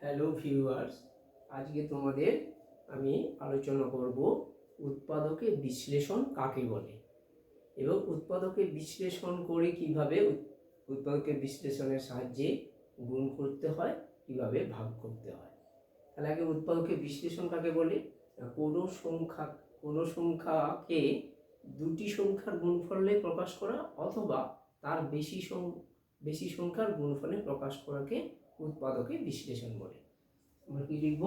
Hello viewers, আজকে তোমাদের আমি আলোচনা করব উৎপাদকের বিশ্লেষণ কাকে বলে এবং উৎপাদকের বিশ্লেষণ করে কীভাবে উৎ- উৎপাদকের বিশ্লেষণের সাহায্যে গুণ করতে হয়, কীভাবে ভাগ করতে হয়। তাহলে আগে উৎপাদকের বিশ্লেষণ কাকে বলে? কোনো সংখ্যা, কোনো সংখ্যাকে দুটি সংখ্যার গুণফলে প্রকাশ করা অথবা তার বেশি সং- বেশি সংখ্যার গুণফলে প্রকাশ করাকে উৎপাদকের বিশ্লেষণ বলে। আমরা কি লিখব?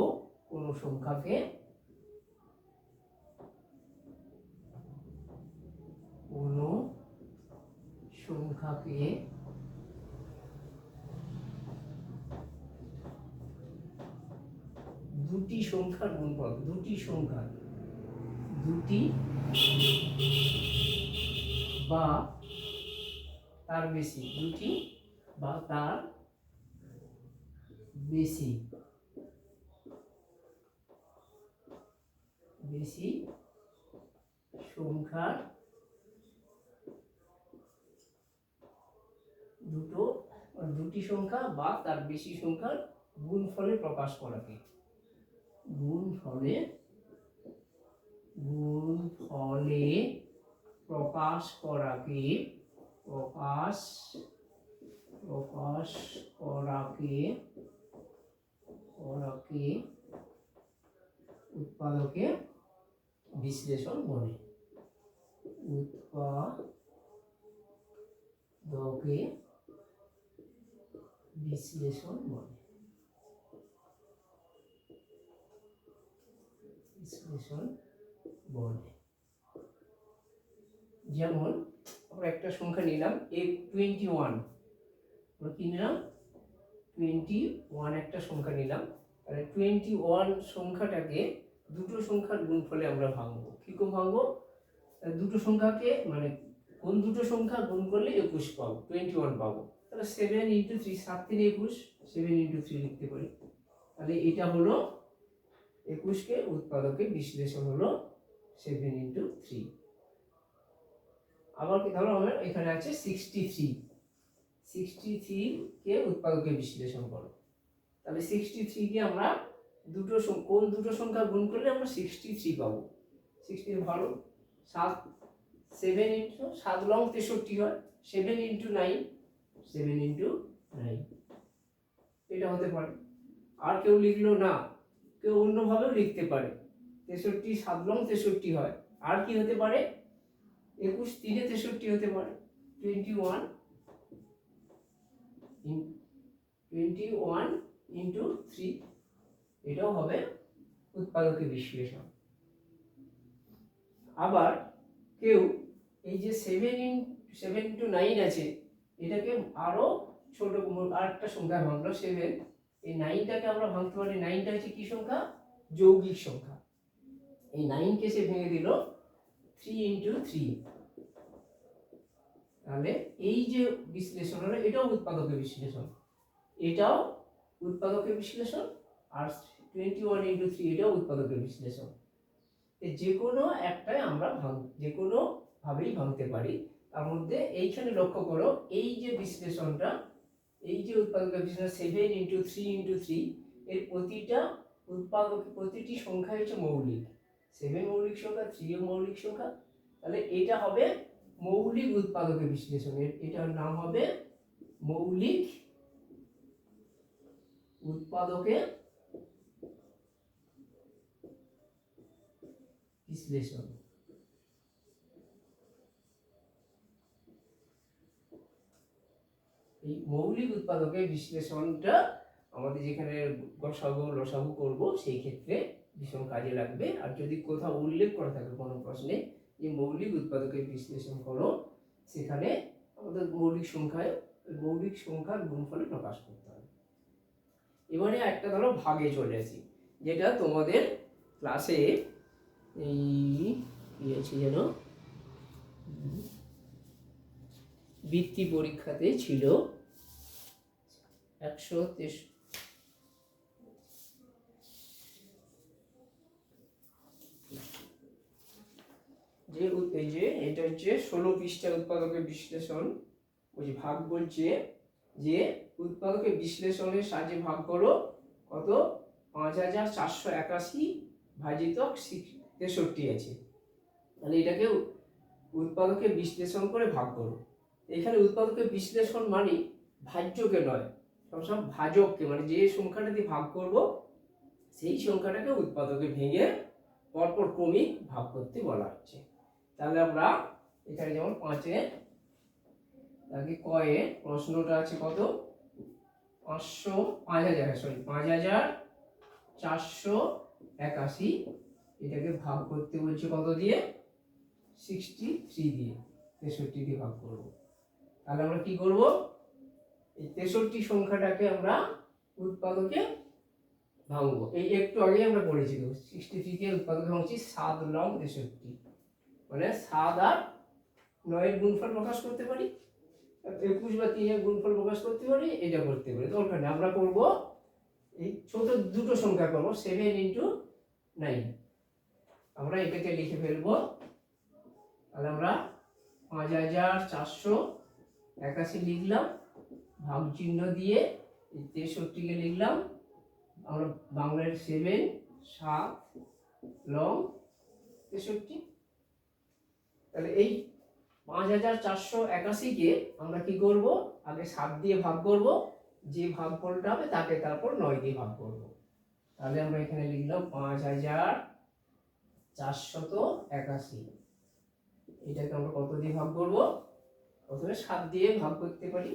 কোন সংখ্যাকে কোন সংখ্যাকে দুটি সংখ্যার গুণফল, দুটি সংখ্যা দুটি বা তার বেশি, দুটি বা তার বেশি। বেশি সংখ্যার দুটো দুটি সংখ্যা বা তার বেশি সংখ্যার গুণফলে প্রকাশ করাকে। গুণফলে গুণফলে প্রকাশ করাকে, প্রকাশ প্রকাশ করাকে করাকে উৎপাদকে বিশ্লেষণ বলে। উৎপাদকে বিশ্লেষণ বলে। বিশ্লেষণ বলে। যেমন আমরা একটা সংখ্যা নিলাম, এ টোয়েন্টি ওয়ান আমরা কি নিলাম? টোয়েন্টি ওয়ান একটা সংখ্যা নিলাম। তাহলে টোয়েন্টি ওয়ান সংখ্যাটাকে দুটো সংখ্যার গুণফলে আমরা ভাঙবো। কীরকম ভাঙবো? দুটো সংখ্যাকে মানে কোন দুটো সংখ্যা গুণ করলে একুশ পাবো, টোয়েন্টি ওয়ান পাবো। তাহলে সেভেন ইন্টু থ্রি, সাত তিন একুশ, সেভেন ইন্টু থ্রি লিখতে পারি। তাহলে এটা হলো একুশকে উৎপাদকের বিশ্লেষণ হলো সেভেন ইন্টু থ্রি। আবার কি ধরো আমার এখানে আছে সিক্সটি থ্রি। সিক্সটি কে উৎপাদকের বিশ্লেষণ করো। তাহলে সিক্সটি থ্রিকে আমরা দুটো কোন দুটো সংখ্যা গুণ করলে আমরা সিক্সটি থ্রি পাবো? সিক্সটি ভালো, সাত সেভেন ইন্টু সাত লং তেষট্টি হয় seven into nine seven into nine এটা হতে পারে। আর কেউ লিখলো না, কেউ অন্যভাবেও লিখতে পারে। তেষট্টি, সাত লং তেষট্টি হয়। আর কি হতে পারে? একুশ, তিনে তেষট্টি হতে পারে। Twenty one twenty one into three এটাও হবে উৎপাদকের বিশ্লেষণ। আবার কেউ এই যে seven in seven two nine আছে, এটাকে আরও ছোট আর একটা সংখ্যা ভাঙলো সেভেন এই নাইনটাকে আমরা ভাঙতে পারি নাইনটা হচ্ছে কি সংখ্যা? যৌগিক সংখ্যা। এই নাইনকে সে ভেঙে দিল থ্রি ইন্টু থ্রি তাহলে এই যে বিশ্লেষণ হলো এটাও উৎপাদকের বিশ্লেষণ। এটাও উৎপাদকের বিশ্লেষণ আর টোয়েন্টি ওয়ান ইন্টু থ্রি এটাও উৎপাদকের বিশ্লেষণ। যে কোনো একটাই আমরা ভাঙ, যে কোনো ভাবেই ভাঙতে পারি। তার মধ্যে এইখানে লক্ষ্য করো, এই যে বিশ্লেষণটা, এই যে উৎপাদকের বিশ্লেষণ seven into three into three এর প্রতিটা উৎপাদক, প্রতিটি সংখ্যা হচ্ছে মৌলিক। সেভেন মৌলিক সংখ্যা থ্রি মৌলিক সংখ্যা। তাহলে এটা হবে মৌলিক উৎপাদকের বিশ্লেষণের এটার নাম হবে মৌলিক উৎপাদকের বিশ্লেষণ। এই মৌলিক উৎপাদকের বিশ্লেষণটা আমাদের যেখানে গসাগু, লসাগু করব, সেই ক্ষেত্রে ভীষণ কাজে লাগবে। আর যদি কোথাও উল্লেখ করা থাকে, কোনো প্রশ্নে যে মৌলিক উৎপাদকের বিশ্লেষণ করো, সেখানে আমাদের মৌলিক সংখ্যায়, মৌলিক সংখ্যার গুণফলে প্রকাশ করতে হবে। এবারে একটা ধরো ভাগে চলে আসি, যেটা তোমাদের ক্লাসে এই কি আছে যেন? বৃত্তি পরীক্ষাতে ছিল। একশো তেস যে এই যে এটা হচ্ছে ষোলো পৃষ্ঠা উৎপাদকের বিশ্লেষণ। বলছি ভাগ বলছে যে উৎপাদকের বিশ্লেষণের সাহায্যে ভাগ করো কত? পাঁচ হাজার চারশো একাশি ভাজিত তেষট্টি আছে। তাহলে এটাকে উৎপাদকে বিশ্লেষণ করে ভাগ করো। এখানে উৎপাদকে বিশ্লেষণ মানে ভাজ্যকে নয় সবসব ভাজককে মানে যে সংখ্যাটা দিয়ে ভাগ করব, সেই সংখ্যাটাকে উৎপাদকে ভেঙে পরপর ক্রমিক ভাগ করতে বলা হচ্ছে। তাহলে আমরা এখানে যেমন পাঁচে আগে কয়ে? প্রশ্নটা আছে কত? পাঁচশো পাঁচ হাজার সরি পাঁচ হাজার চারশো একাশি। এটাকে ভাগ করতে বলছে কত দিয়ে? সিক্সটি থ্রি দিয়ে, তেষট্টি দিয়ে ভাগ করব। তাহলে আমরা কি করব? এই তেষট্টি সংখ্যাটাকে আমরা উৎপাদকে ভাঙবো। এই একটু আগে আমরা পড়েছি সিক্সটি থ্রিকে উৎপাদকে ভাঙছি, সাত লং তেষট্টি। মানে সাত আর নয়ের গুণফল প্রকাশ করতে পারি, একুশ বা তিনের গুণফল প্রকাশ করতে পারি, এটা করতে পারি, দরকার নেই। আমরা করব এই ছোট দুটো সংখ্যা করব সেভেন ইন্টু নাইন আমরা এটাকে লিখে ফেলব। তাহলে আমরা পাঁচ হাজার চারশো একাশি লিখলাম, ভাগ চিহ্ন দিয়ে তেষট্টিকে লিখলাম। আমরা বাংলার সেভেন সাত লং তেষট্টি। তাহলে এই পাঁচ হাজার চারশো একাশিকে আমরা কি করব? আগে সাত দিয়ে ভাগ করব। যে ভাগফলটা হবে তাকে তারপর নয় দিয়ে ভাগ করব। তাহলে আমরা এখানে লিখলাম পাঁচ হাজার চারশত একাশি। এটাকে আমরা কত দিয়ে ভাগ করব? প্রথমে সাত দিয়ে ভাগ করতে পারি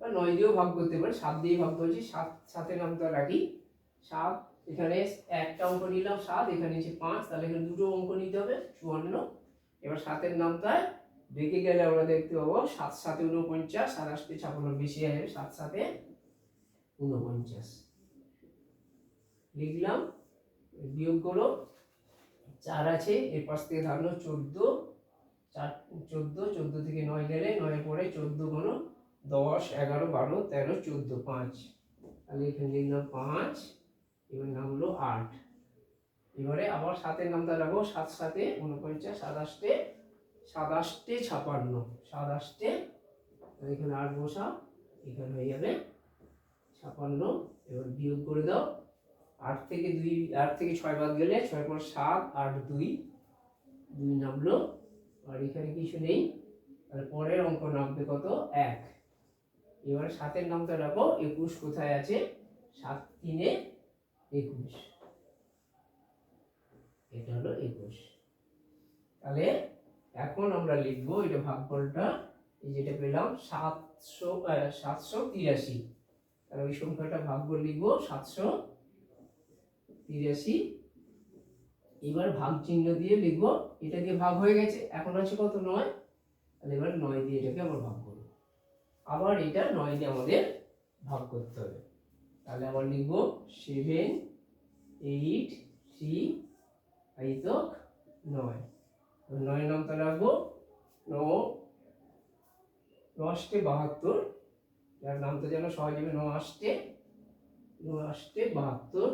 বা নয় দিয়েও ভাগ করতে পারি। সাত দিয়ে ভাগ করছি, সাত, সাতের নামটা রাখি সাত, এখানে একটা অঙ্ক নিলাম, সাত, এখানে নিচে পাঁচ, তাহলে এখানে দুটো অঙ্ক নিতে হবে, চুয়ান্ন। এবার সাতের নামটায় বেঁকে গেলে আমরা দেখতে পাবো সাত সাতে উনপঞ্চাশ সাতাশটি ছাপান্ন বেশি আসবে সাত সাতে উনপঞ্চাশ লিখলাম, বিয়োগ করো চার আছে, এর পাশ থেকে ধারণ চোদ্দ, চার, চোদ্দ, চোদ্দ থেকে নয় গেলে নয় পরে চোদ্দ কোনো দশ, এগারো, বারো, তেরো, চোদ্দ, পাঁচ। তাহলে এখানে লিখলাম পাঁচ, এবার নামলো আট। এবারে আবার সাতের নামটা রাখব সাত সাতে উনপঞ্চাশ সাতাশটে সাতাশটে ছাপান্ন সাতাশটে এখানে আট বসা, এখানে হয়ে যাবে ছাপান্ন। এবার বিয়োগ করে দাও, আট থেকে দুই, আট থেকে ছয় বাদ গেলে ছয় পর সাত, আট দুই দুই নামলো। আর এখানে কিছু নেই, তাহলে পরের অঙ্ক নামবে কত? এক। এবারে সাতের নামটা রাখো, একুশ কোথায় আছে? সাত তিনে একুশ। এটা হলো একুশ। তাহলে এখন আমরা লিখব এটা ভাগফলটা, এই যেটা পেলাম সাতশো সাতশো তিরাশি। তাহলে ওই সংখ্যাটা ভাগফল লিখব সাতশো তিরাশি। এবার ভাগ চিহ্ন দিয়ে লিখব, এটা দিয়ে ভাগ হয়ে গেছে, এখন আছে কত? নয়। তাহলে এবার নয় দিয়ে এটাকে আবার ভাগ করব। আবার এটা নয় দিয়ে আমাদের ভাগ করতে হবে। তাহলে আবার লিখব সেভেন এইট থ্রি আইতক নয় তো নয় নামটা রাখব ন। নষ্টে বাহাত্তর। যার নামটা যেন সহজ ন আষ্টে ন আষ্টে বাহাত্তর।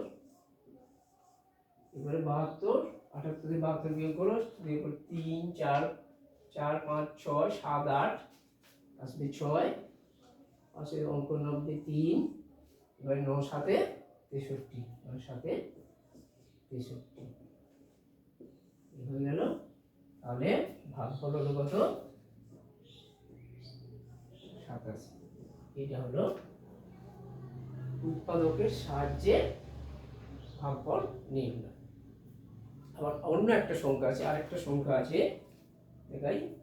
এবারে বাহাত্তর, আটাত্তর থেকে বাহাত্তর বিয়োগ করো করো তিন, চার চার, পাঁচ, ছয়, সাত, আট আসবে ছয় পাশে অঙ্ক নব্বই তিন, এবারে ন সাথে তেষট্টি ন সাথে তেষট্টি। এই হয়ে গেল। তাহলে ভাগফল হলো কত? সাতাশি। এটা হলো উৎপাদকের সাহায্যে ভাগফল নির্ণয়। আবার অন্য একটা সংখ্যা আছে, আরেকটা সংখ্যা আছে। দেখাই।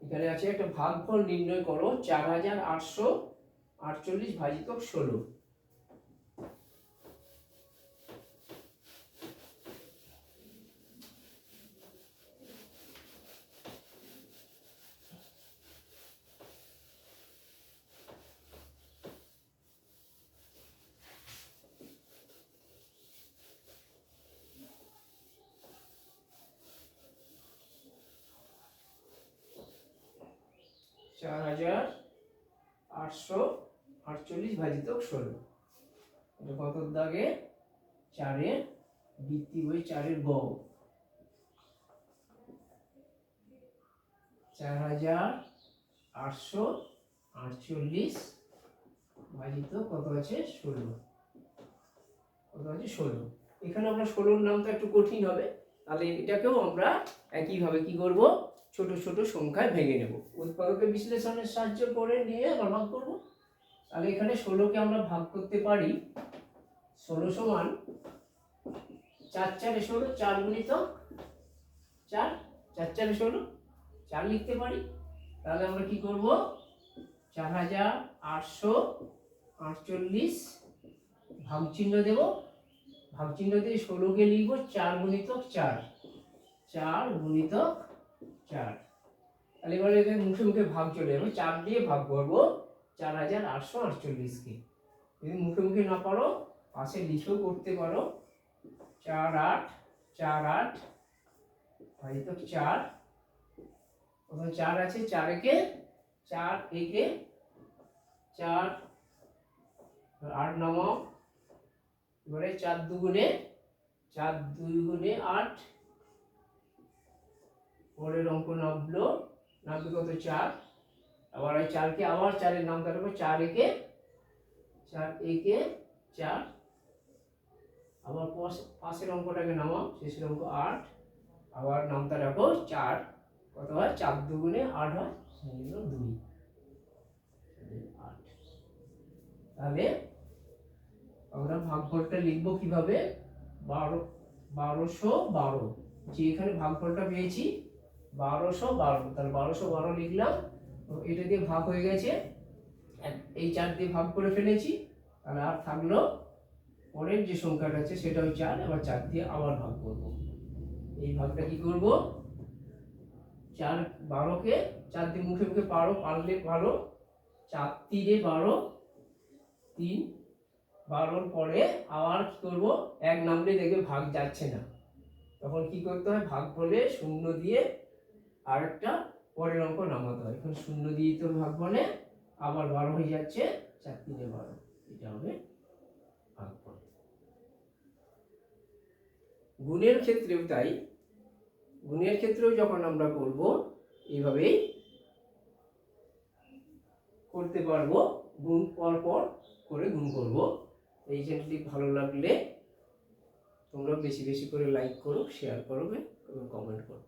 এখানে আছে একটা ভাগফল নির্ণয় করো, চার হাজার আটশো আটচল্লিশ ভাজিত ষোলো। চার হাজার আটশো আটচল্লিশ ভাজিত ষোলো। কত দাগে? চারের বৃত্তি বই চারের গ চার হাজার আটশো আটচল্লিশ ভাজিত কত আছে? ষোলো। কত আছে? ষোলো। এখানে আমরা ষোলোর নামটা একটু কঠিন হবে। তাহলে এটাকেও আমরা একইভাবে কি করব? ছোট ছোট সংখ্যায় ভেঙে নেব। উৎপাদকের বিশ্লেষণের সাহায্য করে নিয়ে আমরা ভাগ করব। তাহলে এখানে ষোলোকে আমরা ভাগ করতে পারি। ষোলো সমান চার চারে ষোলো, চার গুণিত চার চার চারে ষোলো, চার লিখতে পারি। তাহলে আমরা কি করব? চার হাজার আটশো আটচল্লিশ ভাগ চিহ্ন দেব। ভাগ চিহ্ন দিয়ে ষোলোকে লিখব চার গুণিতক চার। চার গুণিতক চার। তাহলে এবারে এখানে মুখে মুখে ভাগ চলে যাবে। চার দিয়ে ভাগ করব চার হাজার আটশো আটচল্লিশকে। যদি মুখে মুখে না পারো, পাশে লিখেও করতে পারো। চার আট চার আট ভাজিতক চার। প্রথমে চার আছে? চার একে চার একে, চার, আট নামাও। এবারে চার দুগুণে, চার দুই গুণে আট পরের অঙ্ক নামলো নামবে কত চার? আবার ওই চারকে আবার চারের নাম কাটবো চার একে চার একে চার। আবার পাশের অঙ্কটাকে নামাও, শেষের অঙ্ক আট। আবার নামটা রাখো, চার। কত হয়? চার দুগুণে আট হয় দুই, আট। তাহলে আমরা ভাগফলটা লিখব কীভাবে? বারো, বারোশো বারো। যে এখানে ভাগফলটা পেয়েছি বারোশো বারো, তাহলে বারোশো বারো লিখলাম এটা দিয়ে ভাগ হয়ে গেছে। এই চার দিয়ে ভাগ করে ফেলেছি, তাহলে আর থাকল পরের যে সংখ্যাটা আছে সেটা ওই চার আবার চার দিয়ে আবার ভাগ করব। এই ভাগটা কি করব? চার বারোকে, চার দিয়ে মুখে মুখে পারো পারলে পারো চার তিনে বারো, তিন, বারোর পরে আবার কি করব? এক নামলে দেখবে ভাগ যাচ্ছে না। তখন কি করতে হয়? ভাগ বলে শূন্য দিয়ে আর একটা পরের অঙ্ক নামাতে হয়। এখন শূন্য দিয়ে তো ভাগ মানে আবার বারো হয়ে যাচ্ছে, চার তিনে বারো। এটা হবে ভাগফল গুণের ক্ষেত্রেও তাই। গুণের ক্ষেত্রেও যখন আমরা করব এইভাবেই করতে পারব। গুণ পর পর করে গুণ করব। এই চ্যানেলটি ভালো লাগলে তোমরা বেশি বেশি করে লাইক করো শেয়ার করবে এবং কমেন্ট করো।